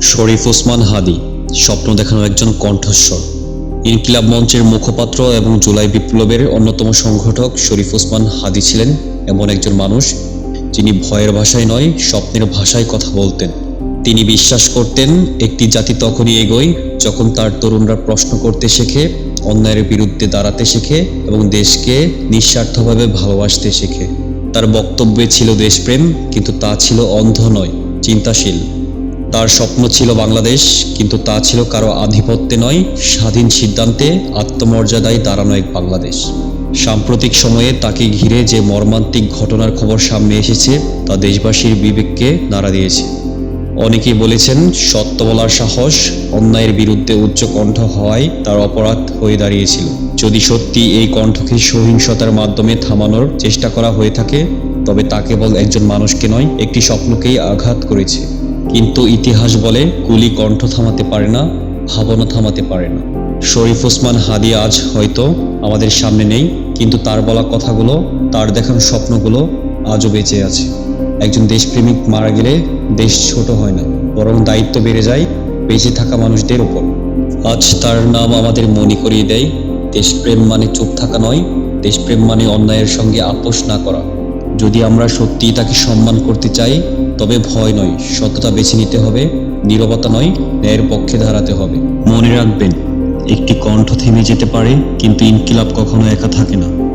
শরীফ ওসমান হাদি, স্বপ্ন দেখানোর একজন কণ্ঠস্বর। ইনকিলাব মঞ্চের মুখপাত্র এবং জুলাই বিপ্লবের অন্যতম সংগঠক শরীফ ওসমান হাদি ছিলেন এমন একজন মানুষ যিনি ভয়ের ভাষায় নয়, স্বপ্নের ভাষায় কথা বলতেন। তিনি বিশ্বাস করতেন, একটি জাতি তখনই এগোয় যখন তার তরুণরা প্রশ্ন করতে শেখে, অন্যায়ের বিরুদ্ধে দাঁড়াতে শেখে এবং দেশকে নিঃস্বার্থভাবে ভালোবাসতে শেখে। তার বক্তব্যে ছিল দেশপ্রেম, কিন্তু তা ছিল অন্ধ নয়, চিন্তাশীল। তার স্বপ্ন ছিল বাংলাদেশ, কিন্তু তা ছিল কারও আধিপত্যে নয়, স্বাধীন সিদ্ধান্তে আত্মমর্যাদায় দাঁড়ানো এক বাংলাদেশ। সাম্প্রতিক সময়ে তাকে ঘিরে যে মর্মান্তিক ঘটনার খবর সামনে এসেছে, তা দেশবাসীর বিবেককে নাড়া দিয়েছে। অনেকেই বলেছেন, সত্য বলার সাহস, অন্যায়ের বিরুদ্ধে উচ্চ কণ্ঠ হওয়ায় তার অপরাধ হয়ে দাঁড়িয়েছিল। যদি সত্যি এই কণ্ঠকে সহিংসতার মাধ্যমে থামানোর চেষ্টা করা হয়ে থাকে, তবে তা কেবল একজন মানুষকে নয়, একটি স্বপ্নকেই আঘাত করেছে। কিন্তু ইতিহাস বলে গুলি কণ্ঠ থামাতে পারে না, ভাবনা থামাতে পারে না। শরীফ ওসমান হাদি আজ হয়তো আমাদের সামনে নেই, কিন্তু তার বলা কথাগুলো, তার দেখানো স্বপ্নগুলো আজও বেঁচে আছে। একজন দেশপ্রেমিক মারা গেলে দেশ ছোট হয় না, বরং দায়িত্ব বেড়ে যায় বেঁচে থাকা মানুষদের উপর। আজ তার নাম আমাদের মনে করিয়ে দেয়, দেশপ্রেম মানে চুপ থাকা নয়, দেশপ্রেম মানে অন্যায়ের সঙ্গে আপোষ না করা। যদি আমরা সত্যিই তাকে সম্মান করতে চাই, তবে ভয় নয় সততা বেছে নিতে হবে, নিরবতা নয়, ন্যায়ের পক্ষে দাঁড়াতে হবে। মনে রাখবেন, একটি কণ্ঠ থেমে যেতে পারে, কিন্তু ইনকিলাব কখনো একা থাকে না।